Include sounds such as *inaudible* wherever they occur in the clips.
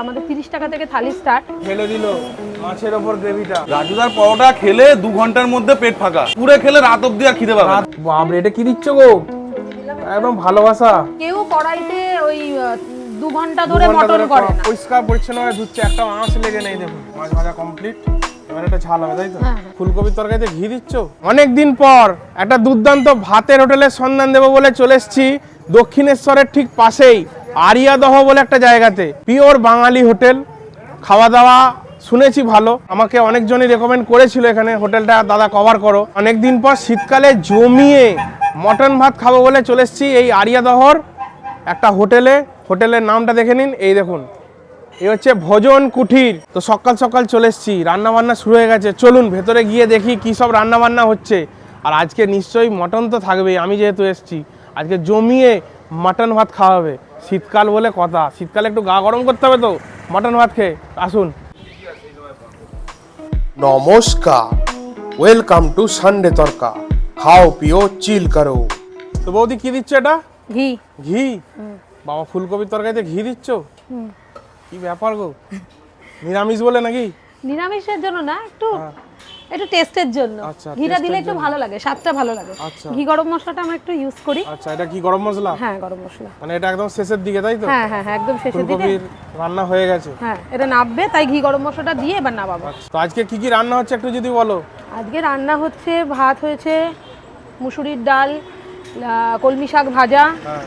আমাদের তিরিশ টাকা থেকে থালি স্টার্ট ফেলে দিল মাছের ওপর গ্রেভিটা। রাজুদার পরোটা খেলে দু ঘণ্টার মধ্যে পেট ফাঁকা। পুরে খেলে রাত অব্দি আর খিদে পাবে না। বাবরে এটা কি দিচ্ছ গো? একদম ভালোবাসা। কেউ কড়াইতে ওই দু ঘণ্টা ধরে মটন করে না। পরিষ্কার পরিচ্ছন্ন হয়ে ধুচ্ছে একটা মাছ লেগে নেই দেখুন। মাছ ভাজা কমপ্লিট এবার এটা ঝাল হবে তাই তো? হ্যাঁ, ফুলকপির তরকারিতে ঘি দিচ্ছ? অনেক দিন পর একটা দুর্দান্ত ভাতের হোটেলের সন্ধান দেবো বলে চলে এসেছি। দক্ষিণেশ্বরের ঠিক পাশেই। আরিয়াদহ বলে একটা জায়গাতে পিওর বাঙালি হোটেল। খাওয়া দাওয়া শুনেছি ভালো। আমাকে অনেকজনই রেকমেন্ড করেছিল এখানে। হোটেলটা দাদা কভার করো। অনেকদিন পর শীতকালে জমিয়ে মটন ভাত খাব বলে চলে এসেছি এই আরিয়াদহর একটা হোটেলে। হোটেলের নামটা দেখে নিন। এই দেখুন। এই হচ্ছে ভোজন কুঠির। তো সকাল সকাল চলে এসেছি। রান্নাবান্না শুরু হয়ে গেছে। চলুন, ভেতরে গিয়ে দেখি কি সব রান্নাবান্না হচ্ছে। আর আজকে নিশ্চয়ই মটন তো থাকবেই। আমি যেহেতু এসেছি। আজকে জমিয়ে মটন ভাত খাওয়া হবে। শীতকাল বলে কথা। শীতকালে একটু গা গরম করতে হবে তো। মাটন ভাত খেয়ে আসুন। নমস্কার। ওয়েলকাম টু সানডে তরকা খাও পিও চিল করো। তো বৌদি কি দিচ্ছ এটা? ঘি। ঘি? বাবা ফুলকপির তরকারিতে ঘি দিচ্ছ? কি ব্যাপার গো? নিরামিষ বলে নাকি? নিরামিষের জন্য না একটু একটু টেস্টের জন্য। আচ্ছা, ঘিটা দিলে একটু ভালো লাগে স্বাদটা ভালো লাগে। আচ্ছা। ঘি গরম মশলাটা আমরা একটু ইউজ করি। আচ্ছা এটা কি গরম মশলা? হ্যাঁ গরম মশলা। মানে এটা একদম শেষের দিকে তাই তো? হ্যাঁ হ্যাঁ হ্যাঁ একদম শেষের দিকে। রান্না হয়ে গেছে। হ্যাঁ এটা নাববে তাই ঘি গরম মশলাটা দিয়ে এবার নামাবো তো আজকে কি কি রান্না হচ্ছে একটু যদি বলো? আজকে রান্না হচ্ছে ভাত হয়েছে মুসুরির ডাল কলমি শাক ভাজা হ্যাঁ।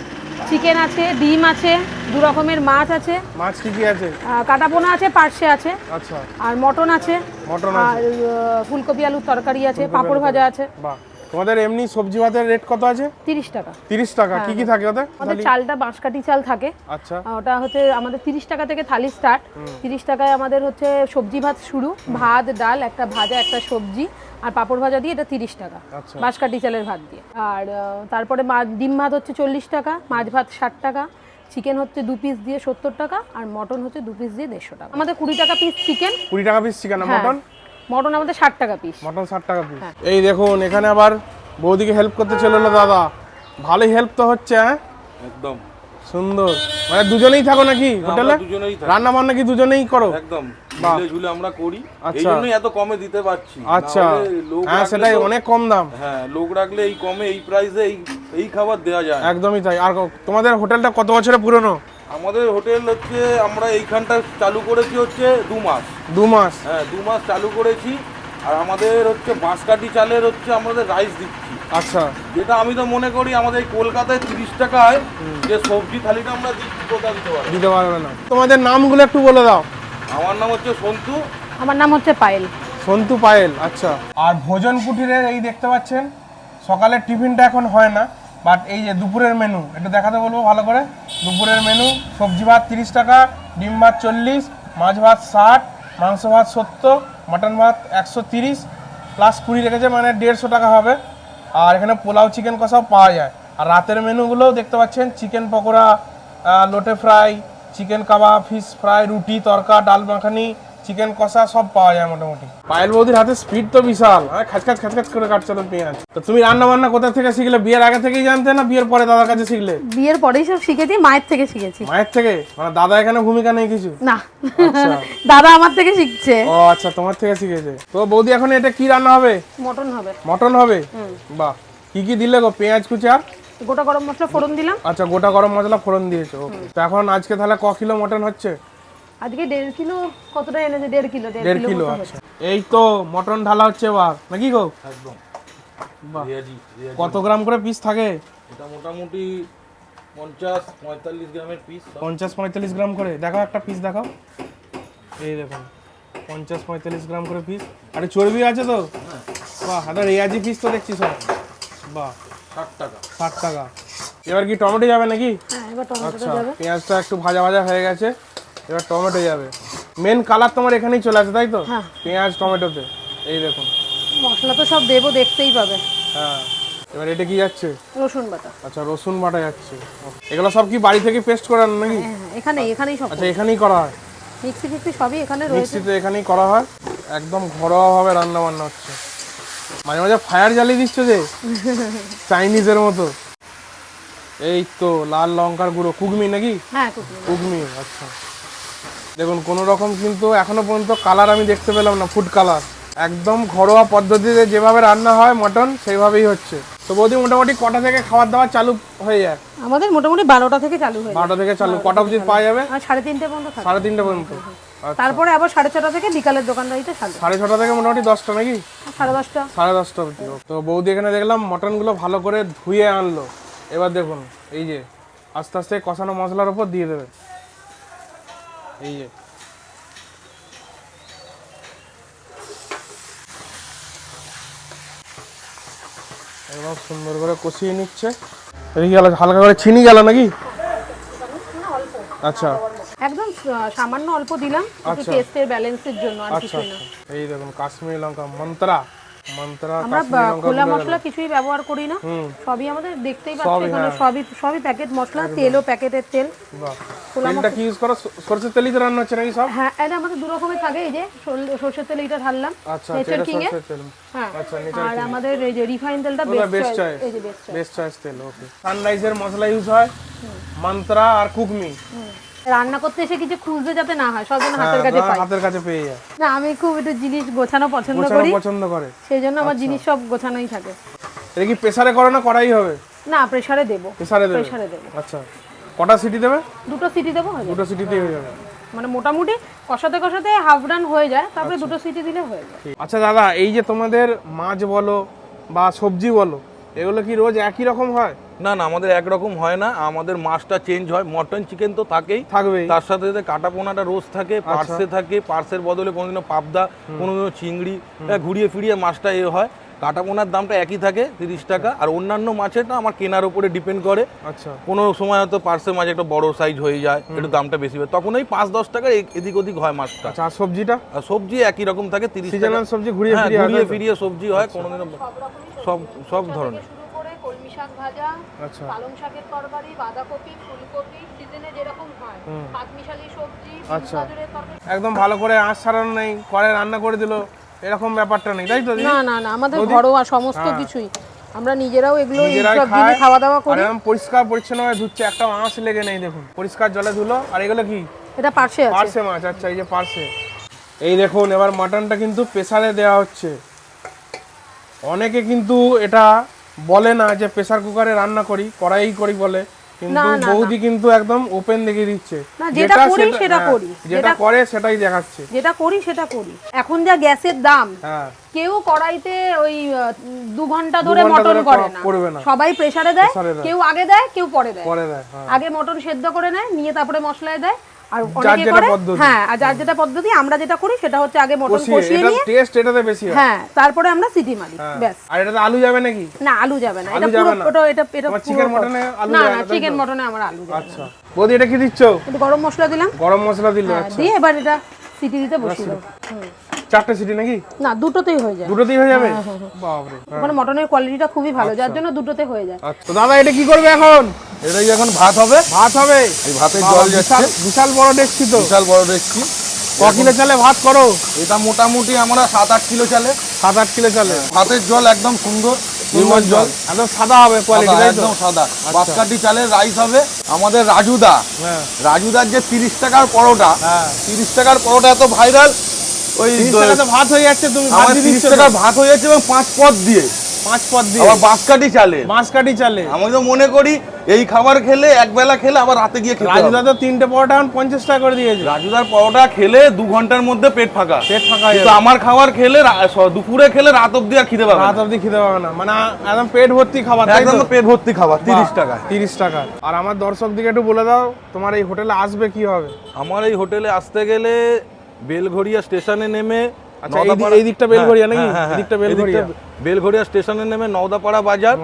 চিকেন আছে ডিম আছে দু রকমের মাছ আছে। মাছ কি কি আছে? কাটাপোনা আছে পার্শে আছে। আচ্ছা। আর মটন আছে। মটন আর ফুলকপি আলুর তরকারি আছে পাঁপড় ভাজা আছে। বাহ। তোমাদের এমনি সবজি ভাতের রেট কত আছে? তিরিশ টাকা। তিরিশ টাকা। কি কি থাকে ওতে আমাদের চালটা বাঁশকাঠি চাল থাকে। আচ্ছা। ওটা হচ্ছে আমাদের তিরিশ টাকা থেকে থালি স্টার্ট তিরিশ টাকায় আমাদের হচ্ছে সবজি ভাত শুরু। ভাত ডাল একটা ভাজা একটা সবজি। আর পাঁপড় ভাজা দিয়ে এটা তিরিশ টাকা। আচ্ছা। বাঁশকাঠি চালের ভাত দিয়ে। আর তারপরে ডিম ভাত হচ্ছে চল্লিশ টাকা মাছ ভাত ষাট টাকা চিকেন হচ্ছে দু পিস দিয়ে সত্তর টাকা আর মটন হচ্ছে দু পিস দিয়ে দেড়শো টাকা। আমাদের কুড়ি টাকা পিস চিকেন কুড়ি টাকা পিস চিকেন হ্যাঁ। মটন? মটন আমাদের ষাট টাকা পিস মটন ষাট টাকা পিস হ্যাঁ। এই দেখুন এখানে আবার বৌদিকে হেল্প করতে চলে এলো দাদা। ভালোই হেল্প তো হচ্ছে হ্যাঁ? একদম। সুন্দর। মানে দুজনেই থাকো নাকি হোটেলে আমরা দুজনেই থাকি। রান্না বান্না কি দুজনেই করো? একদম। ঝুলে ঝুলে আমরা করি। এই আচ্ছা। জন্যই এত কমে দিতে পারছি। আচ্ছা। হ্যাঁ সেটাই অনেক কম দাম। হ্যাঁ লোক রাখলে এই কমে এই প্রাইসে এই এই খাবার দেওয়া যায় একদমই তাই। আর তোমাদের হোটেলটা কত বছরের পুরনো? আমাদের হোটেল হচ্ছে আমরা এইখানটা চালু করেছি হচ্ছে দু মাস। দু মাস। হ্যাঁ দু মাস চালু করেছি। আর আমাদের হচ্ছে বাঁশকাঠি চালের হচ্ছে আমাদের রাইস দিচ্ছি। আচ্ছা। যেটা আমি তো মনে করি আমাদের কলকাতায় তিরিশ টাকায় যে সবজি থালিটা আমরা দিচ্ছি কোথাও দিতে পারি দিতে পারবে না। তোমাদের নামগুলো একটু বলে দাও। আমার নাম হচ্ছে সন্তু। আমার নাম হচ্ছে পায়েল। সন্তু পায়েল আচ্ছা। আর ভোজন কুটিরের এই দেখতে পাচ্ছেন সকালের টিফিনটা এখন হয় না বাট এই যে দুপুরের মেনু একটু দেখাতে বলব ভালো করে। দুপুরের মেনু সবজি ভাত তিরিশ টাকা ডিম ভাত চল্লিশ মাছ ভাত ষাট মাংস ভাত সত্তর মাটন ভাত একশো তিরিশ প্লাস কুড়ি রেখেছে মানে দেড়শো টাকা হবে। আর এখানে পোলাও চিকেন কষাও পাওয়া যায়। আর রাতের মেনুগুলোও দেখতে পাচ্ছেন চিকেন পকোড়া লোটে fry chicken kebab fish fry রুটি তরকা ডাল মাখানি চিকেন কষা সব পাওয়া যায় মোটামুটি। পায়েল বৌদির হাতে স্পিড তো বিশাল। হ্যাঁ খাচখাচ খাচখাচ করে কাটছে তো পেঁয়াজ। তো তুমি রান্না বান্না কোথা থেকে শিখলে? বিয়ের আগে থেকেই জানতে না বিয়ের পরে দাদার কাছে শিখলে? বিয়ের পরেই সব শিখেছি মায়ের থেকে শিখেছি। মায়ের থেকে? মানে দাদা এখানে ভূমিকা নেই কিছু? না। আচ্ছা। *laughs* দাদা আমার থেকে শিখছে। ও আচ্ছা তোমার থেকে শিখেছে। তো বৌদি এখন এটা কি রান্না হবে? মটন হবে। মটন হবে? বাহ। কি কি দিলে গো? পেঁয়াজ কুচি আর? গোটা গরম মশলা ফোড়ন দিলাম। আচ্ছা গোটা গরম মশলা ফোড়ন দিয়েছ। ওকে তো এখন আজকে তাহলে ক কিলো মটন হচ্ছে? আজকে দেড় কিলো কতটা এনেছে? দেড় কিলো দেড় কিলো আচ্ছা। এই তো মটন ঢালা হচ্ছে এবার নাকি গো? একদম। কত গ্রাম করে পিস থাকে? এটা মোটামুটি পঞ্চাশ পঁয়তাল্লিশ গ্রামের পিস পঞ্চাশ পঁয়তাল্লিশ গ্রাম করে। দেখাও একটা পিস দেখাও। এই দেখুন পঞ্চাশ পঁয়তাল্লিশ গ্রাম করে পিস আরে চর্বি আছে তো? বাহ একটা রেয়াজি পিস তো দেখছি সব। বাহ। টাকা। ষাট টাকা। এবার কি টমেটো যাবে নাকি? হ্যাঁ এবার টমেটোটা আচ্ছা যাবে। পেঁয়াজটা একটু ভাজা ভাজা হয়ে গেছে এবার টমেটো যাবে। মেন কালার তোমার এখানেই চলে আসে তাই তো? হ্যাঁ। পেঁয়াজ টমেটোতে। এই দেখুন। মশলা তো সব দেবো দেখতেই পাবে। হ্যাঁ এবার এটা কি যাচ্ছে? রসুন বাটা। আচ্ছা রসুন বাটা যাচ্ছে। এগুলো সব কি বাড়ি থেকে পেস্ট করার নাকি? হ্যাঁ এখানে এখানেই সব আচ্ছা এখানেই করা হয়। মিক্সি ফিক্সি সবই এখানে রয়েছে। মিক্সিতে এখানেই করা হয়। একদম ঘরোয়াভাবে রান্না বান্না হচ্ছে। মাঝে মাঝে ফায়ার জ্বালিয়ে দিচ্ছ যে? চাইনিজের মতো। এই তো লাল লঙ্কার গুঁড়ো। কুগমি নাকি? হ্যাঁ কুগমি আচ্ছা। দেখুন কোনো রকম কিন্তু এখনও পর্যন্ত কালার আমি দেখতে পেলাম না ফুড কালার। একদম ঘরোয়া পদ্ধতিতে যেভাবে রান্না হয় মটন সেইভাবেই হচ্ছে। তো বৌদি মোটামুটি কটা থেকে খাবার দাবার চালু হয়ে যায়? আমাদের মোটামুটি বারোটা থেকে চালু হয়ে বারোটা থেকে চালু। কটা অবধি পাওয়া যাবে? সাড়ে তিনটে পর্যন্ত সাড়ে তিনটে পর্যন্ত। তারপরে আবার সাড়ে ছটা থেকে বিকালের দোকানদারিতে সাড়ে ছটা থেকে মোটামুটি দশটা নাকি? সাড়ে দশটা? সাড়ে দশটা অবধি। তো বৌদি এখানে দেখলাম মটনগুলো ভালো করে ধুয়ে আনলো। এবার দেখুন এই যে আস্তে আস্তে কষানো মশলার উপর দিয়ে দেবে। এই যে। একদম সুন্দর করে কষিয়ে নিচ্ছে। হালকা করে চিনি গেল নাকি? আচ্ছা। একদম সামান্য অল্প দিলাম একটু আচ্ছা। টেস্টের ব্যালেন্সের জন্য আর আচ্ছা কিছুই না। আচ্ছা। এই দেখুন কাশ্মীরি লঙ্কা মন্ত্রা। মন্ত্রা আমরা খোলা মশলা কিছুই ব্যবহার করি না। সবই আমাদের দেখতেই পাচ্ছি এখানে হ্যাঁ। সবই সবই প্যাকেট মশলা তেলও প্যাকেটের তেল। তেলটা কি ইউজ করো? স- সরষের তেলই তো রান্না হচ্ছে নাকি সব? হ্যাঁ এটা আমাদের দু রকমের থাকে এই যে সরষের তেল এটা ঢাললাম আচ্ছা নেচার কিং এর হ্যাঁ আচ্ছা আর আমাদের এই যে রিফাইন তেলটা বেস্ট বেস্ট চয়েস চয়েস এই যে বেস্ট চয়েস তেল ওকে সানরাইজের মশলা ইউজ হয় মন্ত্রা আর কুকমি। রান্না করতে এসে কিছু খুঁজতে যাতে না হয় সবজন হাতের হ্যাঁ, কাছে পাই। হাতের কাছে পেয়ে যায়। না আমি খুব একটু জিনিস গোছানো পছন্দ করি। পছন্দ করে। সেই জন্য আচ্ছা। আমার জিনিস সব গোছানোই থাকে। এটা কি প্রেসারে করো না করাই হবে? না প্রেসারে দেবো। প্রেসারে দেবে? প্রেসারে দেবো। আচ্ছা। কটা সিটি দেবে? দুটো সিটি দেবো হয়ে দুটো সিটিতেই হয়ে যাবে। মানে মোটামুটি কষাতে কষাতে হাফ ডান হয়ে যায় তারপরে দুটো সিটি দিলে হয়ে যায়। আচ্ছা দাদা এই যে তোমাদের মাছ বলো বা সবজি বলো এগুলো কি রোজ একই রকম হয়? না না আমাদের একরকম হয় না। আমাদের মাছটা চেঞ্জ হয়। মটন চিকেন তো থাকেই। থাকবে তার সাথে সাথে কাটা পোনাটা রোজ থাকে পার্সে থাকে পার্সের বদলে কোনোদিনও পাবদা কোনোদিনও চিংড়ি হ্যাঁ, ঘুরিয়ে ফিরিয়ে মাছটা এ হয়। কাটা পোনার দামটা একই থাকে তিরিশ টাকা। আর অন্যান্য মাছেরটা আমার কেনার উপরে ডিপেন্ড করে। আচ্ছা। কোনো সময় হয়তো পার্সে মাছ একটা বড় সাইজ হয়ে যায় একটু দামটা বেশি হয়। তখন ওই পাঁচ দশ টাকা এদিক ওদিক হয় মাছটা। আচ্ছা আর সবজিটা? আর সবজি একই রকম থাকে তিরিশ টাকা। সবজি ঘুরিয়ে হ্যাঁ ফিরিয়ে ঘুরিয়ে ফিরিয়ে সবজি হয় কোনোদিনও সব সব ধরনের। শাক ভাজা আচ্ছা। পালং শাকের তরকারি বাঁধাকপি ফুলকপি সিজনে যেরকম হয়। পাঁচমিশালি সবজি আচ্ছা। একদম ভালো করে আঁচ সারানো নেই করে রান্না করে দিল এরকম ব্যাপারটা নেই তাই তো না না না আমাদের ঘরোয়া সমস্ত কিছুই। আমরা নিজেরাও এগুলো হ্যাঁ। সব দিনে খাওয়া দাওয়া আর করি এরকম পরিষ্কার পরিচ্ছন্ন হয়ে ধুচ্ছে একটা আঁশ লেগে নেই দেখুন। পরিষ্কার জলে ধুলো আর এগুলো কি? এটা পার্শ্বে আছে। পার্সে মাছ আচ্ছা এই যে পার্সে এই দেখুন এবার মাটনটা কিন্তু প্রেসারে দেওয়া হচ্ছে। অনেকে কিন্তু এটা বলে না যে প্রেসার কুকারে রান্না করি কড়াই করি বলে। কিন্তু না, না, বৌদি কিন্তু একদম ওপেন দেখিয়ে দিচ্ছে। না, যেটা করি সেটা করি। যেটা যেটা- করে সেটাই দেখাচ্ছে। যেটা করি সেটা করি। এখন যা গ্যাসের দাম হ্যাঁ। কেউ কড়াইতে ওই দু ঘণ্টা ধরে মটন করে না। সবাই প্রেসারে দেয়। কেউ আগে দেয় কেউ পরে দেয়। পরে দেয় হ্যাঁ। আগে মটন সেদ্ধ করে নেয় নিয়ে তারপরে মশলায় দেয়। আর অনেকে করে পদ্ধতি। হ্যাঁ আর যার যেটা পদ্ধতি আমরা যেটা করি সেটা হচ্ছে আগে মটন কষিয়ে নিয়ে টেস্ট এটাতে বেশি হয়। হ্যাঁ তারপরে আমরা সিটি মারি হ্যাঁ। ব্যাস। আর এটাতে আলু যাবে নাকি? না আলু যাবে না এটা পুরো? ওটা এটা এটা চিকেন মটনে আলু না না? চিকেন মটনে আমার আলু যাবে আচ্ছা। বৌদি এটা কি দিচ্ছ? একটু গরম মশলা দিলাম। গরম মশলা দিলে হ্যাঁ, আচ্ছা। দিয়ে এবার এটা সিটি দিতে বসিয়ে দাও। হুম। চারটে সিটি নাকি? না দুটোতেই হয়ে যায়। দুটোতেই হয়ে যাবে? বাপরে ওখানে মটনের কোয়ালিটিটা খুবই ভালো যার জন্য দুটোতে হয়ে যায়। আচ্ছা তো দাদা এটা কি করবে এখন? এটাই এখন ভাত হবে। ভাত হবে? এই বাবা, জল যাচ্ছে। বিশাল বড় দেখছি তো। বিশাল বড় দেখছি ক কিলো চালে ভাত করো? এটা মোটামুটি আমরা সাত আট কিলো চালে। সাত আট কিলো চালে। ভাতের জল একদম সুন্দর নির্মল জল। একদম সাদা হবে কোয়ালিটি একদম সাদা। বাসকাটি চালের রাইস হবে আমাদের রাজুদা। হ্যাঁ। রাজুদার যে তিরিশ টাকার পরোটা হ্যাঁ। তিরিশ টাকার পরোটা এত ভাইরাল ওই ভাত হয়ে যাচ্ছে তুমি আমার তিরিশ ভাত হয়ে যাচ্ছে এবং পাঁচ পদ দিয়ে। পাঁচ পদ দিয়ে। আবার বাঁশকাঠি চালে। বাঁশকাঠি চালে। আমি তো মনে করি এই খাবার খেলে এক বেলা খেলে আবার রাতে গিয়ে খেতে রাজুদা তো তিনটে পরোটা এখন পঞ্চাশ টাকা করে দিয়েছে। রাজুদার পরোটা খেলে দু ঘণ্টার মধ্যে পেট ফাঁকা। পেট ফাঁকা কিন্তু আমার খাবার খেলে দুপুরে খেলে রাত অব্দি আর খিদে পাবে রাত অবধি খিদে পাবে না। মানে একদম পেট ভর্তি খাবার একদম পেট ভর্তি খাবার তিরিশ টাকা। তিরিশ টাকা। আর আমার দর্শকদিকে একটু বলে দাও তোমার এই হোটেলে আসবে কি হবে? আমার এই হোটেলে আসতে গেলে বেলঘড়িয়া স্টেশনে নেমে আচ্ছা, এই দিকটা বেলঘড়িয়া নাকি? হ্যাঁ, হ্যাঁ, হ্যাঁ, এদিকটা এই দিকটা বেলঘড়িয়া। বেলঘড়িয়া স্টেশনে নেমে নওদাপাড়া বাজার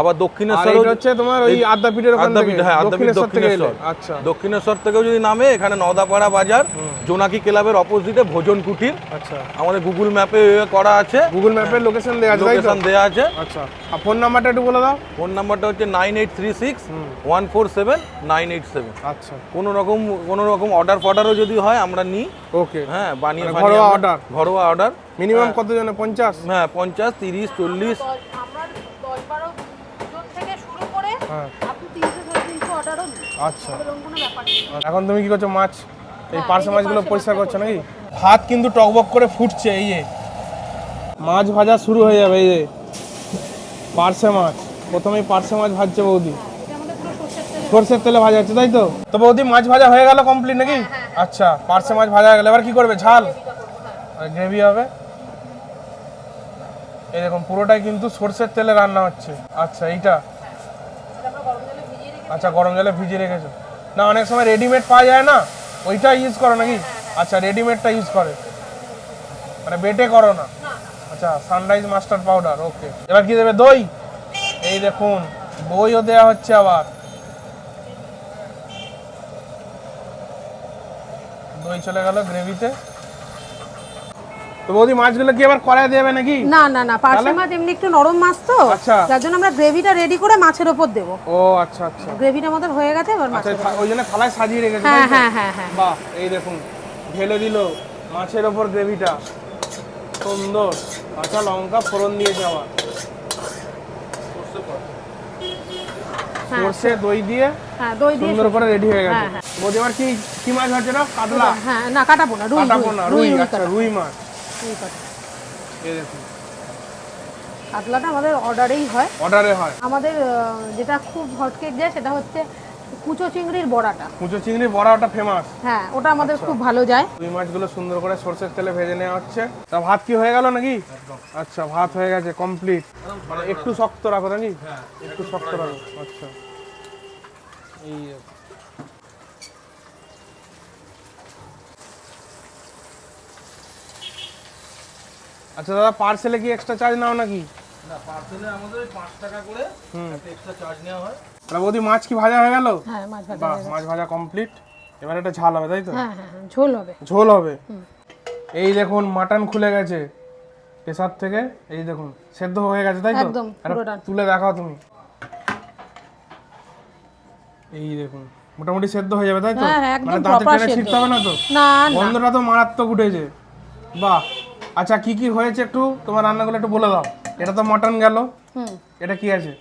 আবার দক্ষিণেশ্বর হচ্ছে তোমার ওই আদ্যাপীঠের আদ্যাপীঠ হ্যাঁ আদ্যাপীঠ দক্ষিণেশ্বর আচ্ছা। দক্ষিণেশ্বর থেকেও যদি নামে এখানে নওদাপাড়া বাজার জোনাকি ক্লাবের অপোজিটে ভোজন কুটির। আচ্ছা। আমাদের গুগল ম্যাপে করা আছে। গুগল ম্যাপের লোকেশন দেওয়া আছে লোকেশন দেওয়া আছে। আচ্ছা। আর ফোন নাম্বারটা একটু বলে দাও। ফোন নাম্বারটা হচ্ছে nine eight three six one four seven nine eight seven আচ্ছা। কোনো রকম কোনো রকম অর্ডার ফর্ডারও যদি হয় আমরা নিই। ওকে হ্যাঁ বানিয়ে মানে ঘরোয়া order? ঘরোয়া অর্ডার মিনিমাম কত জনে পঞ্চাশ? হ্যাঁ পঞ্চাশ তিরিশ চল্লিশ। আমরা দশ বারো জন থেকে শুরু করে হ্যাঁ। আচ্ছা। এখন তুমি কি করছ? মাছ? এই পার্সে মাছগুলো পরিষ্কার করছ নাকি? ভাত কিন্তু টকবক করে ফুটছে এই যে। মাছ ভাজা শুরু হয়ে যাবে এই যে। পার্সে মাছ। প্রথমেই পার্সে মাছ ভাজছে বৌদি। সর্ষের তেলে ভাজা। হচ্ছে তাই তো? তো বৌদি মাছ ভাজা হয়ে গেল কমপ্লিট নাকি? আচ্ছা পার্সে মাছ ভাজা হয়ে গেল। এবার কি করবে? ঝাল? গ্রেভি হবে? এই দেখুন পুরোটাই কিন্তু সর্ষের তেলে রান্না হচ্ছে। আচ্ছা এইটা? আচ্ছা গরম জলে ভিজিয়ে রেখেছো। না, অনেক সময় রেডিমেড পাওয়া যায় না? ওইটা ইউজ করো নাকি? আচ্ছা রেডিমেডটা ইউজ করে। মানে বেটে করো না? আচ্ছা সানরাইজ মাস্টার্ড পাউডার ওকে এবার কি দেবে? দই? এই দেখুন, দইও দেওয়া হচ্ছে আবার। দই চলে গেল গ্রেভিতে তো বৌদি মাছগুলো কি আবার কড়াই দেবে নাকি? না না না মাছ এমনি একটু নরম মাছ তো আচ্ছা। যার জন্য আমরা গ্রেভিটা রেডি করে মাছের দেবো। ও আচ্ছা আচ্ছা। গ্রেভিটা আমাদের হয়ে গেছে এবার আচ্ছা ওই জন্য থালায় সাজিয়ে রেখেছে হ্যাঁ হ্যাঁ হ্যাঁ হ্যাঁ। বাহ এই দেখুন ঢেলে দিল মাছের গ্রেভিটা। সুন্দর। কাঁচা লঙ্কা ফোড়ন আবার। হ্যাঁ। সর্ষে দই দিয়ে হ্যাঁ দই দিয়ে সুন্দর করে রেডি হয়ে গেছে। বৌদি এবার কি কি মাছ হচ্ছে না কাতলা? হ্যাঁ না কাটাবো না রুই। রুই রুই আচ্ছা রুই মাছ। রুই কাটা। এই দেখুন। কাতলাটা আমাদের অর্ডারেই হয়। অর্ডারে হয়। আমাদের যেটা খুব হটকেক যায় সেটা হচ্ছে কুচো চিংড়ির বড়াটা। কুচো চিংড়ি বড়া ওটা ফেমাস হ্যাঁ ওটা আমাদের আচ্ছা। খুব ভালো যায়। রুই মাছগুলো সুন্দর করে সর্ষের তেলে ভেজে নেওয়া হচ্ছে। তা ভাত কি হয়ে গেল নাকি? আচ্ছা ভাত হয়ে গেছে কমপ্লিট মানে একটু শক্ত রাখো নাকি? একটু শক্ত রাখো। আচ্ছা। এই আচ্ছা দাদা পার্সেলে কি এক্সট্রা চার্জ নাও নাকি? না পার্সেলে আমাদের পাঁচ টাকা করে একটা এক্সট্রা চার্জ নেওয়া হয়। তাহলে বৌদি মাছ কি ভাজা হয়ে গেল? হ্যাঁ মাছ ভাজা বাহ মাছ ভাজা কমপ্লিট এবার এটা ঝাল হবে তাই তো? হ্যাঁ হ্যাঁ হ্যাঁ ঝোল হবে। ঝোল হবে। এই দেখুন মাটন খুলে গেছে। প্রেসার থেকে এই দেখুন সেদ্ধ হয়ে গেছে তাই তো? একদম, পুরোটা। তুলে দেখাও তুমি। এই দেখুন মোটামুটি সেদ্ধ হয়ে যাবে তাই তো? হ্যাঁ, হ্যাঁ, একদম মানে দাঁতে টেনে ছিটতে হবে না তো? না না। গন্ধটা তো মারাত্মক উঠেছে। বাহ আচ্ছা কি কি হয়েছে একটু? তোমার রান্নাগুলো একটু বলে দাও। এটা তো মটন গেল। হুম। এটা কি আছে?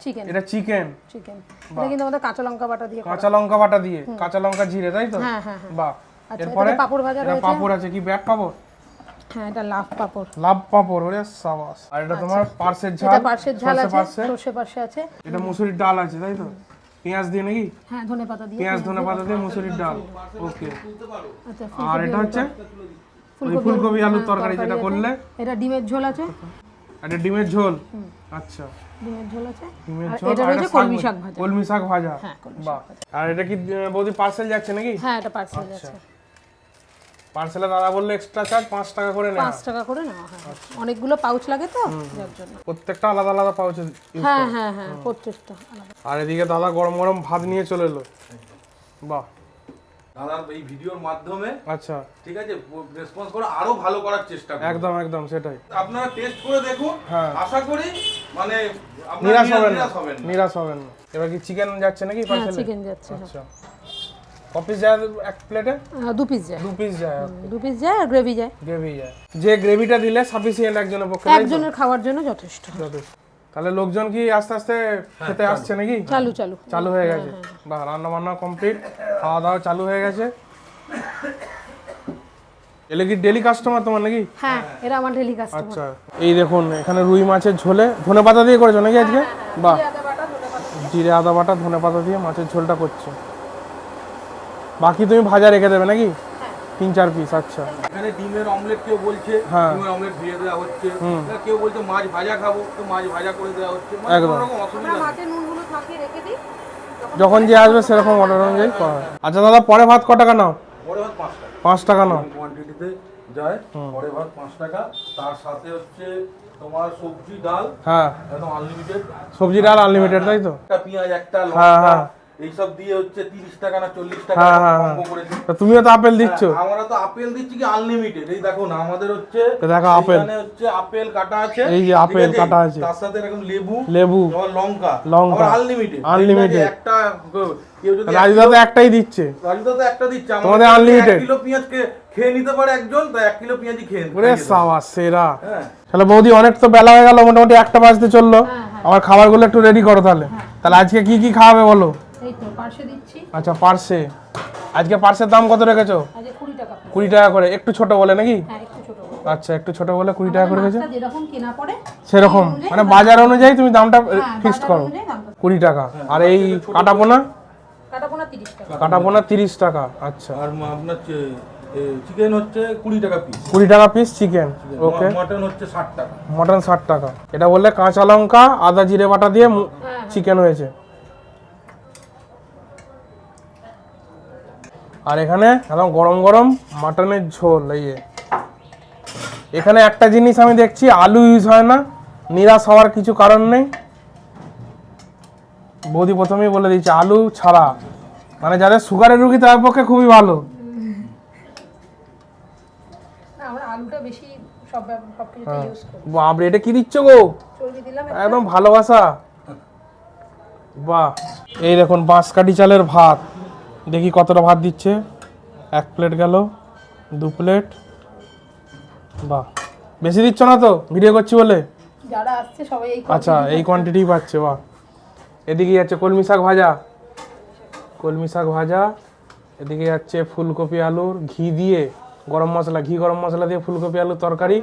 চিকেন এটা চিকেন চিকেন এটা কিন্তু আমাদের কাঁচা লঙ্কা বাটা দিয়ে কাঁচা লঙ্কা বাটা দিয়ে। কাঁচা লঙ্কা জিরে তাই তো? হ্যাঁ হ্যাঁ হ্যাঁ। বাহ। আচ্ছা, এরপরে? পাপড় ভাজা রয়েছে। পাঁপড় আছে কি ব্যাগ পাপড়? হ্যাঁ এটা লাভ পাপড়। লাভ পাঁপড় ওরে সাবাস। আর এটা তোমার পার্সের ঝাল? এটা পার্শ্বের ঝাল আছে সর্ষে পার্শ্বে আছে। এটা মুসুরির ডাল আছে তাই তো? পেঁয়াজ দিয়ে নাকি? হ্যাঁ ধনে পাতা দিয়ে। পেঁয়াজ ধনে পাতা দিয়ে মুসুরির ডাল। ওকে। আচ্ছা আর এটা হচ্ছে? ফুলকপি আলুর তরকারি যেটা করলে? এটা ডিমের ঝোল আছে। একটা ডিমের ঝোল? আচ্ছা। ডিমের ঝোল আছে। ডিমের ঝোল এটা রয়েছে কলমি শাক ভাজা। কলমি শাক ভাজা? হ্যাঁ বাহ। আর এটা কি বৌদি পার্সেল যাচ্ছে নাকি? হ্যাঁ এটা পার্সেল আচ্ছা। আছে পার্সেলে দাদা বলল এক্সট্রা চার্জ পাঁচ টাকা করে নেওয়া। পাঁচ টাকা করে নেওয়া হয়। আচ্ছা। অনেকগুলো পাউচ লাগে তো যার জন্য। প্রত্যেকটা আলাদা আলাদা পাউচে হ্যাঁ হ্যাঁ হ্যাঁ প্রত্যেকটা আলাদা। আর এদিকে দাদা গরম গরম ভাত নিয়ে চলে এলো। বাহ। দাদার এই ভিডিওর মাধ্যমে আচ্ছা। ঠিক আছে রেসপন্স করে আরও ভালো করার চেষ্টা করব। একদম একদম সেটাই। আপনারা টেস্ট করে দেখুন। হ্যাঁ। আশা করি মানে আপনারা নিরাশ হবেন না। নিরাশ হবেন না। এবার কি চিকেন যাচ্ছে নাকি হ্যাঁ পার্সেলে চিকেন যাচ্ছে হ্যাঁ। আচ্ছা। কপিস যায় এক প্লেটে দু পিস যায়। দু পিস যায় দু পিস যায় আর গ্রেভি যায়। গ্রেভি যায়। যে গ্রেভিটা দিলে সাফিসিয়েন্ট একজনের পক্ষে একজনের খাওয়ার জন্য যথেষ্ট। যথেষ্ট। তাহলে লোকজন কি আস্তে আস্তে খেতে আসছে নাকি? চালু চালু। চালু হয়ে গেছে। বাহ রান্না বান্না কমপ্লিট খাওয়া দাওয়া চালু হয়ে গেছে। এলে কি ডেলি কাস্টমার তোমার নাকি? হ্যাঁ এরা আমার ডেলি কাস্টমার আচ্ছা এই দেখুন এখানে রুই মাছের ঝোলে ধনে পাতা দিয়ে করেছ নাকি আজকে? বাহ। জিরে আদা বাটা ধনে পাতা দিয়ে মাছের ঝোলটা করছ। বাকি তুমি ভাজা রেখে দেবে নাকি? তিন চার পিস আচ্ছা। এখানে ডিমের অমলেট কেউ বলছে হ্যাঁ। ডিমের অমলেট ভেজে দেওয়া হচ্ছে। কেউ বলছে মাছ ভাজা খাব তো মাছ ভাজা করে দেওয়া হচ্ছে। মানে একদম। যখন যে আসবে সেরকম অর্ডার অনুযায়ী করা হয়। আচ্ছা দাদা পরে ভাত ক টাকা নাও? পরে ভাত পাঁচ টাকা। পাঁচ টাকা নাও। কোয়ান্টিটিতে যায় পরে ভাত পাঁচ টাকা। তার সাথে হচ্ছে তোমার সবজি ডাল হ্যাঁ। একদম আনলিমিটেড সবজি ডাল আনলিমিটেড তাই তো? একটা পেঁয়াজ একটা হ্যাঁ, লঙ্কা হ্যাঁ। এইসব দিয়ে হচ্ছে তিরিশ টাকা না চল্লিশ টাকা হ্যাঁ, হ্যাঁ, হ্যাঁ। করেছি তুমিও তো আপেল দিচ্ছ। আমরা তো আপেল দিচ্ছি কি আনলিমিটেড এই দেখো না আমাদের হচ্ছে দেখো আপেল। হচ্ছে আপেল কাটা আছে এই যে আপেল কাটা আছে। তার সাথে এরকম লেবু লেবু লঙ্কা লঙ্কা। Unlimited Unlimited। একটা রাজুদা তো একটাই দিচ্ছে। রাজুদা তো একটা দিচ্ছে। আমাদের কিলো পেঁয়াজ খেয়ে নিতে পারে একজন তা এক কিলো খেয়ে ওরে সেরা। হ্যাঁ। তাহলে বৌদি অনেক তো বেলা হয়ে গেল মোটামুটি একটা বাজতে চলল। আমার খাবারগুলো একটু রেডি করো তাহলে। তাহলে আজকে কি কি খাওয়াবে বলো? পার্শ্বে দিচ্ছি। আচ্ছা পার্সে? আজকে পার্সের দাম কত রেখেছো? আজকে কুড়ি টাকা কুড়ি টাকা করে। একটু ছোট বলে নাকি? হ্যাঁ একটু ছোট করে। আচ্ছা একটু ছোট বলে কুড়ি টাকা করে রেখেছো? যেরকম কেনা পড়ে সেরকম। মানে বাজার অনুযায়ী তুমি দামটা হ্যাঁ, ফিক্সড করো। অনুযায়ী দামটা। কুড়ি টাকা। আর এই কাটাপোনা? কাটা পোনা তিরিশ টাকা। কাটাপোনা তিরিশ টাকা আচ্ছা। আর আপনার চিকেন হচ্ছে কুড়ি টাকা পিস কুড়ি টাকা পিস চিকেন ওকে মটন হচ্ছে ষাট টাকা। মটন ষাট টাকা। এটা বললে কাঁচা লঙ্কা আদা জিরে বাটা দিয়ে চিকেন হয়েছে। আর এখানে একদম গরম গরম মাটনের ঝোল এই যে। এখানে একটা জিনিস আমি দেখছি আলু ইউজ হয় না নিরাশ হওয়ার কিছু কারণ নেই। বৌদি প্রথমেই বলে দিচ্ছে আলু ছাড়া। মানে যাদের সুগারের রুগী তাদের পক্ষে খুবই ভালো। করি। বাপরে এটা কি দিচ্ছ গো? একদম ভালোবাসা। বাহ। এই দেখুন বাঁশকাঠি চালের ভাত। দেখি কতটা ভাত দিচ্ছে। এক প্লেট গেল দু প্লেট বাহ বেশি দিচ্ছ না তো? ভিডিও করছি বলে? যারা আসছে সবাই এই আচ্ছা এই কোয়ান্টিটি পাচ্ছে বাহ। এদিকে যাচ্ছে কলমি শাক ভাজা। কলমি শাক ভাজা এদিকে যাচ্ছে ফুলকপি আলুর ঘি দিয়ে গরম মশলা ঘি গরম মশলা দিয়ে ফুলকপি আলুর তরকারি।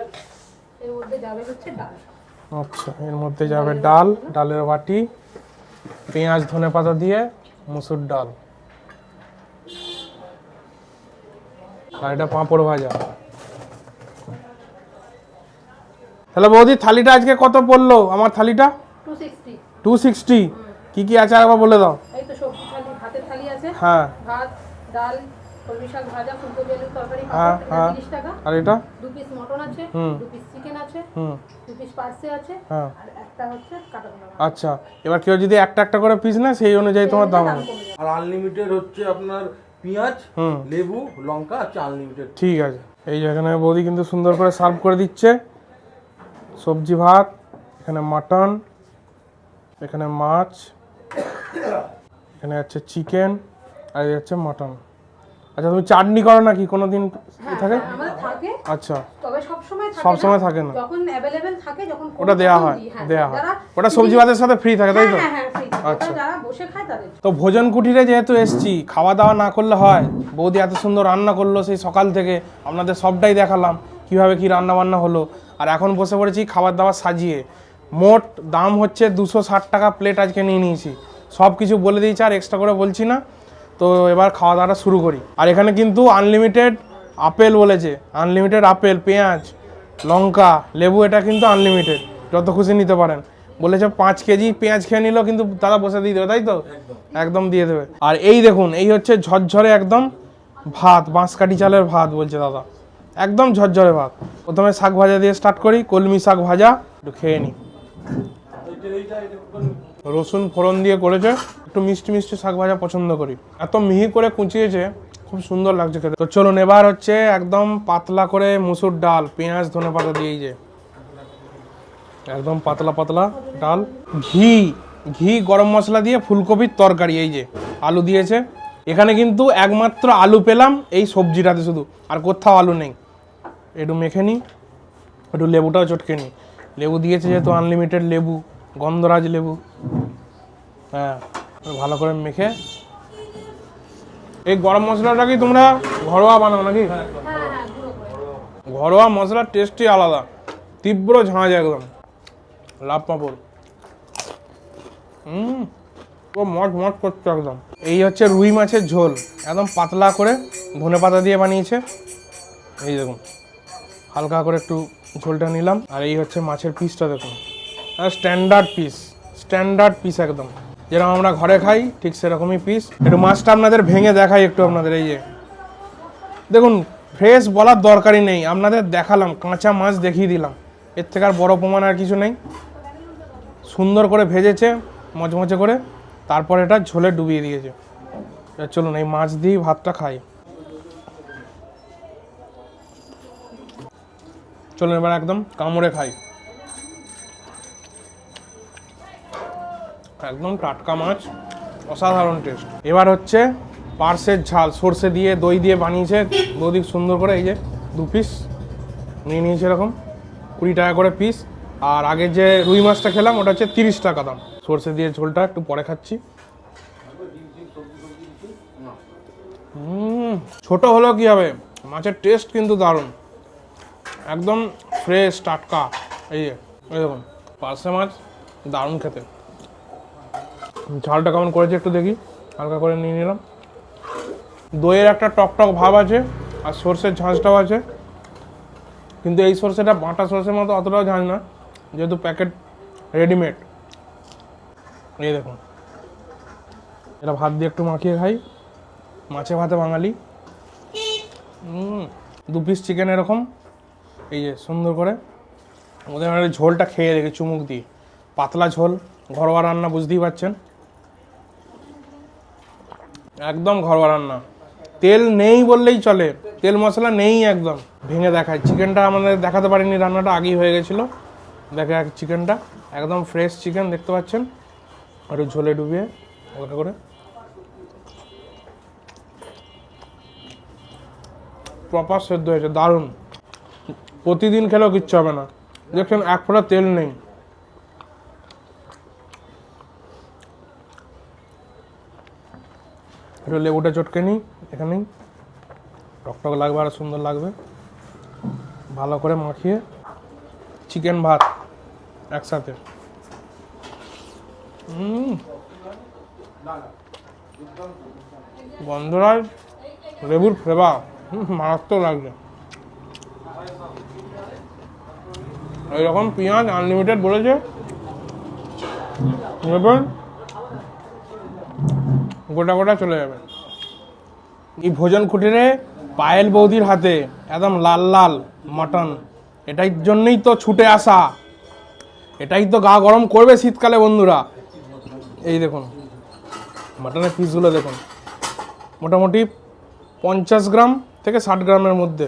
এর মধ্যে যাবে হচ্ছে ডাল। আচ্ছা এর মধ্যে যাবে ডাল ডালের বাটি পেঁয়াজ ধনে পাতা দিয়ে মুসুর ডাল। আর এটা পাঁপড় ভাজা। তাহলে বৌদি থালিটা আজকে কত পড়ল? আমার থালিটা? টু সিক্সটি কি কি আছে আরেকবার বলে দাও। এই তো সবজি থালি ভাতের থালি আছে। হ্যাঁ। হ্যাঁ, হ্যাঁ। আর এটা? দু পিস মটন আছে হুম। দু পিস চিকেন আছে হুম। দু পিস পার্সে আছে হ্যাঁ। আর একটা হচ্ছে। আচ্ছা। এবার কেউ যদি একটা একটা করে পিস নেয় সেই অনুযায়ী তোমার দাম। আর আনলিমিটেড হচ্ছে আপনার পেঁয়াজ হুম। লেবু লঙ্কা হচ্ছে আনলিমিটেড ঠিক আছে। এই যে এখানে বৌদি কিন্তু সুন্দর করে সার্ভ করে দিচ্ছে। সবজি ভাত এখানে মাটন এখানে মাছ এখানে আছে চিকেন আর এই হচ্ছে মাটন। আচ্ছা তুমি চাটনি করো নাকি? কোনো দিন থাকে? আমাদের আচ্ছা। তবে সব সময় থাকে সব না। সময় থাকে না? যখন থাকে যখন ওটা দেয়া তখন হয় হ্যাঁ। দেয়া হয়। ওটা সবজি ভাতের সাথে ফ্রি থাকে তাই তো? হ্যাঁ হ্যাঁ আচ্ছা। যারা বসে খায় তাদের তো ভোজন কুটিরে যেহেতু এসছি খাওয়া দাওয়া না করলে হয় বৌদি এত সুন্দর রান্না করল সেই সকাল থেকে আপনাদের সবটাই দেখালাম কীভাবে কি রান্না বান্না হলো। আর এখন বসে পড়েছি খাবার দাবার সাজিয়ে। মোট দাম হচ্ছে দুশো ষাট টাকা প্লেট আজকে নিয়ে নিয়েছি। সব কিছু বলে দিয়েছি আর এক্সট্রা করে বলছি না। তো এবার খাওয়া দাওয়াটা শুরু করি। আর এখানে কিন্তু আনলিমিটেড আপেল বলেছে। আনলিমিটেড আপেল পেঁয়াজ লঙ্কা লেবু এটা কিন্তু আনলিমিটেড যত খুশি নিতে পারেন। বলেছে পাঁচ কেজি পেঁয়াজ খেয়ে নিল কিন্তু দাদা বসে দিয়ে দেবে তাই তো? একদম। দিয়ে দেবে। আর এই দেখুন এই হচ্ছে ঝরঝরে একদম ভাত বাঁশকাঠি চালের ভাত বলছে দাদা। একদম ঝরঝরে ভাত। প্রথমে শাক ভাজা দিয়ে স্টার্ট করি কলমি শাক ভাজা একটু খেয়ে নিই। রসুন ফোড়ন দিয়ে করেছে, একটু মিষ্টি মিষ্টি শাক ভাজা পছন্দ করি। এত মিহি করে কুচিয়েছে, খুব সুন্দর লাগছে খেতে। তো চলুন, এবার হচ্ছে একদম পাতলা করে মুসুর ডাল, পেঁয়াজ, ধনে পাতা দিয়ে এই যে। একদম পাতলা পাতলা ডাল। ঘি ঘি গরম মশলা দিয়ে ফুলকপির তরকারি, এই যে। আলু দিয়েছে। এখানে কিন্তু একমাত্র আলু পেলাম, এই সবজিটাতে শুধু। আর কোথাও আলু নেই। একটু মেখে নিই, একটু লেবুটাও চটকে নিই। লেবু দিয়েছে যেহেতু আনলিমিটেড লেবু, গন্ধরাজ লেবু। হ্যাঁ ভালো করে মেখে। এই গরম মশলাটা কি তোমরা ঘরোয়া বানাও নাকি? হ্যাঁ হ্যাঁ করে। ঘরোয়া মশলার টেস্টই আলাদা। তীব্র ঝাঁঝ একদম। লাভ পাপড়। হুম ও মট মট করছে একদম। এই হচ্ছে রুই মাছের ঝোল। একদম পাতলা করে ধনে পাতা দিয়ে বানিয়েছে। এই দেখুন হালকা করে একটু ঝোলটা নিলাম। আর এই হচ্ছে মাছের পিসটা দেখুন। স্ট্যান্ডার্ড পিস স্ট্যান্ডার্ড পিস একদম। যেরকম আমরা ঘরে খাই, ঠিক সেরকমই পিস একটু মাছটা আপনাদের ভেঙে দেখাই একটু আপনাদের, এই যে। দেখুন ফ্রেশ বলার দরকারই নেই। আপনাদের দেখালাম, কাঁচা মাছ দেখিয়ে দিলাম। এর থেকে আর বড় প্রমাণ আর কিছু নেই। সুন্দর করে ভেজেছে, মচমচে করে। তারপর এটা ঝোলে ডুবিয়ে দিয়েছে। চলুন, এই মাছ দিয়ে ভাতটা খাই। চলুন এবার একদম কামড়ে খাই। একদম টাটকা মাছ, অসাধারণ টেস্ট এবার হচ্ছে পার্সের ঝাল, সর্ষে দিয়ে, দই দিয়ে বানিয়েছে বৌদি সুন্দর করে এই যে দু পিস নিয়ে নিয়েছে এরকম, কুড়ি টাকা করে পিস আর আগে যে রুই মাছটা খেলাম, ওটা হচ্ছে তিরিশ টাকা দাম। সর্ষে দিয়ে ঝোলটা একটু পরে খাচ্ছি। ছোট হলেও কি হবে? মাছের টেস্ট কিন্তু দারুণ। একদম ফ্রেশ টাটকা। এই যে দেখুন পার্সে মাছ দারুণ খেতে। ঝালটা কেমন করেছে একটু দেখি। হালকা করে নিয়ে নিলাম। দইয়ের একটা টক টক ভাব আছে আর সর্ষের ঝাঁঝটাও আছে। কিন্তু এই সর্ষেটা বাটা সর্ষের মতো অতটাও ঝাঁঝ না, যেহেতু প্যাকেট রেডিমেড এই দেখুন। এটা ভাত দিয়ে একটু মাখিয়ে খাই। মাছে ভাতে বাঙালি। দু পিস চিকেন এরকম। এই যে সুন্দর করে। ওদের মানে ঝোলটা খেয়ে দেখি চুমুক দিয়ে। পাতলা ঝোল, ঘরোয়া রান্না, বুঝতেই পারছেন। একদম ঘরোয়া রান্না তেল নেই বললেই চলে। তেল মশলা নেই একদম। ভেঙে দেখায়। চিকেনটা আমাদের দেখাতে পারিনি, রান্নাটা আগেই হয়ে গেছিল। দেখা চিকেনটা, একদম ফ্রেশ চিকেন দেখতে পাচ্ছেন? একটু ঝোলে ডুবিয়ে, হালকা করে। প্রপার সেদ্ধ হয়েছে, দারুণ। প্রতিদিন খেলেও কিচ্ছু হবে না। দেখছেন, এক ফোঁটা তেল নেই। একটু লেবুটা চটকে নিই এখানেই টকটক লাগবে আর সুন্দর লাগবে। ভালো করে মাখিয়ে চিকেন ভাত একসাথে। গন্ধরাজ লেবুর ফ্লেভার মারাত্মক লাগছে এইরকম পেঁয়াজ আনলিমিটেড বলেছে। নেবেন গোটা গোটা চলে যাবে। এই ভোজন কুটিরে পায়েল বৌদির হাতে একদম লাল লাল মটন। এটাই জন্যই তো ছুটে আসা। এটাই তো গা গরম করবে শীতকালে বন্ধুরা। এই দেখুন, মাটনের পিসগুলো দেখুন। মোটামুটি পঞ্চাশ গ্রাম থেকে ষাট গ্রামের মধ্যে।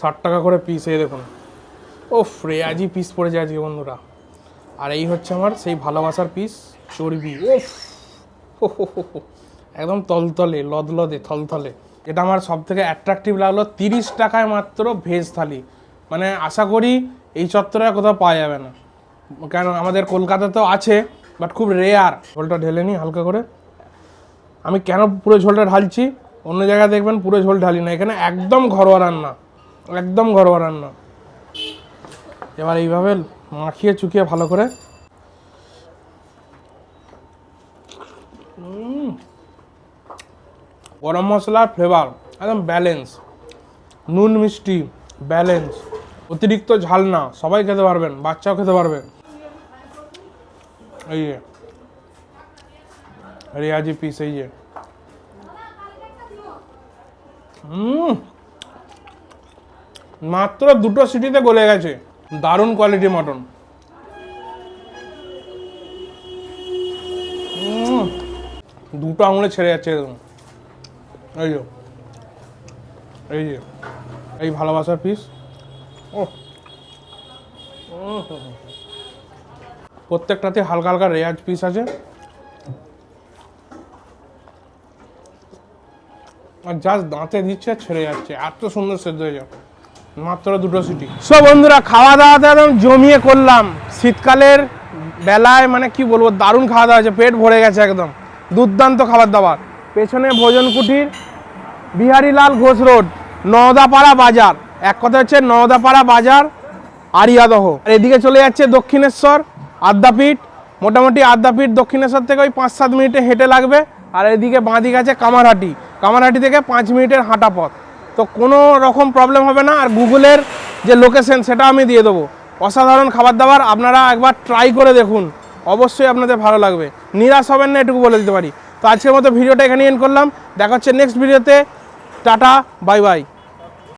ষাট টাকা করে পিস এই দেখুন। ও ফ্রে আজই পিস পড়েছে আজকে বন্ধুরা। আর এই হচ্ছে আমার সেই ভালোবাসার পিস চর্বি। ওফ একদম তলতলে, লদলদে, থলথলে। এটা আমার সব থেকে অ্যাট্রাকটিভ লাগল তিরিশ টাকায় মাত্র ভেজ থালি। মানে আশা করি এই চত্বরে কোথাও পাওয়া যাবে না। কেন আমাদের কলকাতাতেও আছে বাট খুব রেয়ার ঝোলটা ঢেলে নিই হালকা করে। আমি কেন পুরো ঝোলটা ঢালছি? অন্য জায়গায় দেখবেন পুরো ঝোল ঢালি না। এখানে একদম ঘরোয়া রান্না। একদম ঘরোয়া রান্না। এবার এইভাবে মাখিয়ে চুকিয়ে ভালো করে গরম মশলার ফ্লেভার একদম ব্যালেন্স নুন, মিষ্টি ব্যালেন্স অতিরিক্ত ঝাল না, সবাই খেতে পারবেন, বাচ্চাও খেতে পারবে। এই যে, রেয়াজি পিস এই যে। মাত্র দুটো সিটিতে গলে গেছে। দারুণ কোয়ালিটি মটন দুটো আঙুলে ছেড়ে যাচ্ছে এরকম। এই যে এই যে, এই ভালোবাসার পিস ও প্রত্যেকটাতে হালকা হালকা রেয়াজ পিস আছে। আর জাস্ট দাঁতে দিচ্ছে, ছেড়ে যাচ্ছে। এত সুন্দর সেদ্ধ হয়ে যাবে। মাত্র দুটো সিটি। সব বন্ধুরা খাওয়া দাওয়াতে একদম জমিয়ে করলাম। শীতকালের বেলায় মানে কি বলব, দারুণ খাওয়া দাওয়া হয়েছে, পেট ভরে গেছে একদম। দুর্দান্ত খাবার দাবার। পেছনে ভোজন কুটির বিহারীলাল ঘোষ রোড, নওদাপাড়া বাজার। এক কথা হচ্ছে নওদাপাড়া বাজার, আরিয়াদহ। আর এদিকে চলে যাচ্ছে দক্ষিণেশ্বর, আদ্যাপীঠ। মোটামুটি আদ্যাপীঠ দক্ষিণেশ্বর থেকে ওই পাঁচ সাত মিনিটে হেঁটে লাগবে। আর এদিকে বাঁদিকে আছে কামারহাটি। কামারহাটি থেকে পাঁচ মিনিটের হাঁটা পথ। তো কোনো রকম প্রবলেম হবে না। আর গুগলের যে লোকেশন সেটা আমি দিয়ে দেবো। অসাধারণ খাবার দাবার আপনারা একবার ট্রাই করে দেখুন। অবশ্যই আপনাদের ভালো লাগবে। নিরাশ হবেন না, এটুকু বলে দিতে পারি। তো আজকের মতো ভিডিওটা এখানে এন্ড করলাম। দেখা হচ্ছে নেক্সট ভিডিওতে টাটা বাই বাই